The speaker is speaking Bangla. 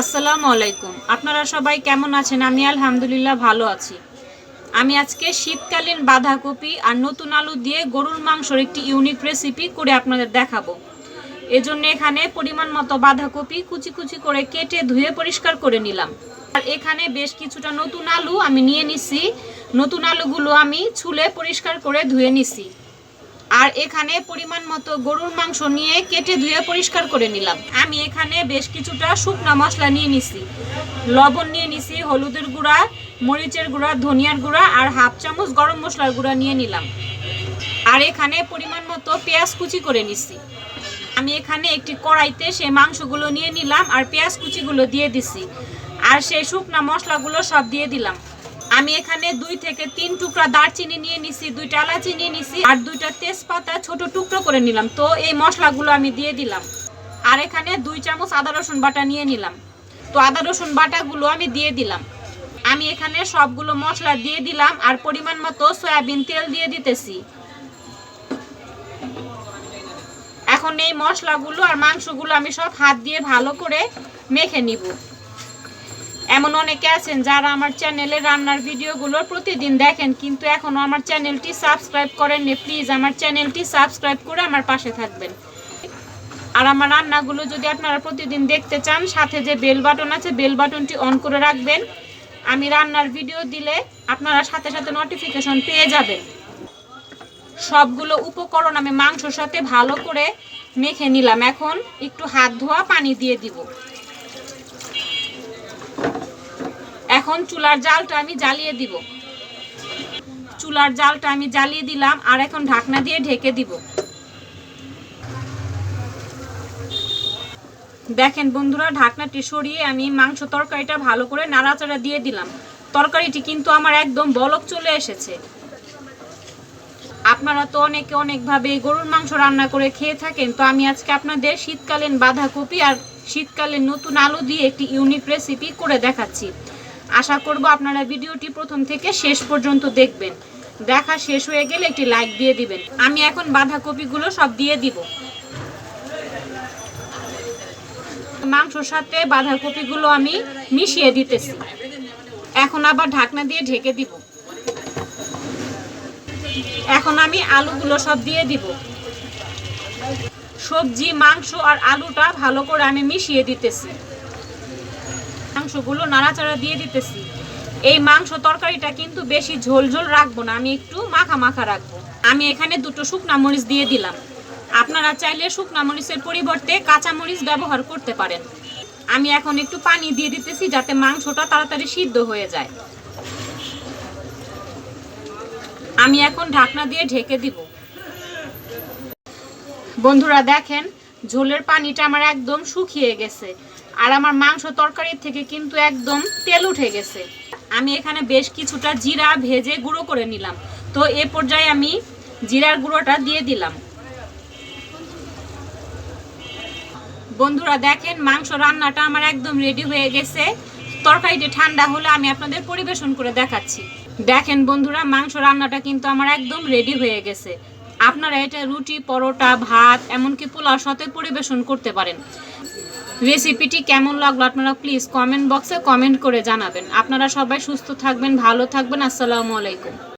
আসসালামু আলাইকুম। আপনারা সবাই কেমন আছেন? আমি আলহামদুলিল্লাহ ভালো আছি। আমি আজকে শীতকালীন বাঁধাকপি আর নতুন আলু দিয়ে গরুর মাংসর একটি ইউনিক রেসিপি করে আপনাদের দেখাবো। এজন্য এখানে পরিমাণ মতো বাঁধাকপি কুচি কুচি করে কেটে ধুয়ে পরিষ্কার করে নিলাম। আর এখানে বেশ কিছুটা নতুন আলু আমি নিয়ে নিছি। নতুন আলুগুলো আমি ছুলে পরিষ্কার করে ধুয়ে নিছি। আর এখানে পরিমাণ মতো গরুর মাংস নিয়ে কেটে ধুয়ে পরিষ্কার করে নিলাম। আমি এখানে বেশ কিছুটা শুকনো মশলা নিয়ে নিছি। লবণ নিয়ে নিছি, হলুদের গুঁড়া, মরিচের গুঁড়া, ধনিয়ার গুঁড়া আর হাফ চামচ গরম মশলার গুঁড়া নিয়ে নিলাম। আর এখানে পরিমাণ মতো পেঁয়াজ কুচি করে নিছি। আমি এখানে একটি কড়াইতে সেই মাংসগুলো নিয়ে নিলাম আর পেঁয়াজ কুচিগুলো দিয়ে দিছি। আর সেই শুকনা মশলাগুলো সব দিয়ে দিলাম। আমি এখানে দুই থেকে তিন টুকরা দারচিনি নিয়ে নিছি, দুইটা এলাচি নিয়ে নিছি, আর দুইটা তেজপাতা ছোট টুকরো করে নিলাম। তো এই মশলাগুলো আমি দিয়ে দিলাম। আর এখানে দুই চামচ আদা রসুন বাটা নিয়ে নিলাম। তো আদা রসুন বাটাগুলো আমি দিয়ে দিলাম। আমি এখানে সবগুলো মশলা দিয়ে দিলাম আর পরিমাণ মতো সয়াবিন তেল দিয়ে দিতেছি। এখন এই মশলাগুলো আর মাংসগুলো আমি সব হাত দিয়ে ভালো করে মেখে নিব। এমন অনেকে আছেন যারা আমার চ্যানেলে রান্নার ভিডিওগুলো প্রতিদিন দেখেন, কিন্তু এখনও আমার চ্যানেলটি সাবস্ক্রাইব করেননি। প্লিজ আমার চ্যানেলটি সাবস্ক্রাইব করে আমার পাশে থাকবেন। আর আমার রান্নাগুলো যদি আপনারা প্রতিদিন দেখতে চান, সাথে যে বেল বাটন আছে, বেল বাটনটি অন করে রাখবেন। আমি রান্নার ভিডিও দিলে আপনারা সাথে সাথে নোটিফিকেশন পেয়ে যাবেন। সবগুলো উপকরণ আমি মাংসর সাথে ভালো করে মেখে নিলাম। এখন একটু হাত ধোয়া পানি দিয়ে দিব। এখন চুলার জালটা আমি জ্বালিয়ে দিব। চুলার জালটা আমি জ্বালিয়ে দিলাম আর এখন ঢাকনা দিয়ে ঢেকে দিব। দেখেন বন্ধুরা, ঢাকনাটি সরিয়ে আমি মাংস তরকারিটা ভালো করে নাড়াচাড়া দিয়ে দিলাম। তরকারিটি কিন্তু আমার একদম বলক চলে এসেছে। আপনারা তো অনেকে অনেকভাবে গরুর মাংস রান্না করে খেয়ে থাকেন, তো আমি আজকে আপনাদের শীতকালীন বাঁধাকপি আর শীতকালীন নতুন আলু দিয়ে একটি ইউনিক রেসিপি করে দেখাচ্ছি। আশা করব আপনারা ভিডিওটি প্রথম থেকে শেষ পর্যন্ত দেখবেন। দেখা শেষ হয়ে গেলে একটি লাইক দিয়ে দিবেন। আমি এখন বাঁধাকপিগুলো সব দিয়ে দিব। মাংসর সাথে বাঁধাকপিগুলো আমি মিশিয়ে দিতেছি। এখন আবার ঢাকনা দিয়ে ঢেকে দিব। এখন আমি আলুগুলো সব দিয়ে দিব। সবজি, মাংস আর আলুটা ভালো করে আমি মিশিয়ে দিতেছি। মাংসগুলো নাড়াচাড়া দিয়ে দিতেছি। এই মাংস তরকারিটা কিন্তু বেশি ঝোল ঝোল রাখব না, আমি একটু মাখা মাখা রাখব। আমি এখানে দুটো শুকনা মরিচ দিয়ে দিলাম। আপনারা চাইলে শুকনা মরিচের পরিবর্তে কাঁচা মরিচ ব্যবহার করতে পারেন। আমি এখন একটু পানি দিয়ে দিতেছি যাতে মাংসটা তাড়াতাড়ি সিদ্ধ হয়ে যায়। আমি এখন ঢাকনা দিয়ে ঢেকে দিব। বন্ধুরা দেখেন, ঝোলের পানিটা আমার একদম শুকিয়ে গেছে। আর আমার মাংস তরকারির থেকে কিন্তু একদম তেল উঠে গেছে। আমি এখানে বেশ কিছুটা জিরা ভেজে গুঁড়ো করে নিলাম। তো এ পর্যায়ে আমি জিরার গুঁড়োটা দিয়ে দিলাম। বন্ধুরা দেখেন, মাংস রান্নাটা আমার একদম রেডি হয়ে গেছে। তরকারিটি ঠান্ডা হলে আমি আপনাদের পরিবেশন করে দেখাচ্ছি। দেখেন বন্ধুরা, মাংস রান্নাটা কিন্তু আমার একদম রেডি হয়ে গেছে। আপনারা এটা রুটি, পরোটা, ভাত, এমনকি পোলাওর সাথে পরিবেশন করতে পারেন। রেসিপিটি কেমন লাগল আপনারা প্লিজ কমেন্ট বক্সে কমেন্ট করে জানাবেন। আপনারা সবাই সুস্থ থাকবেন, ভালো থাকবেন, আসসালামু আলাইকুম।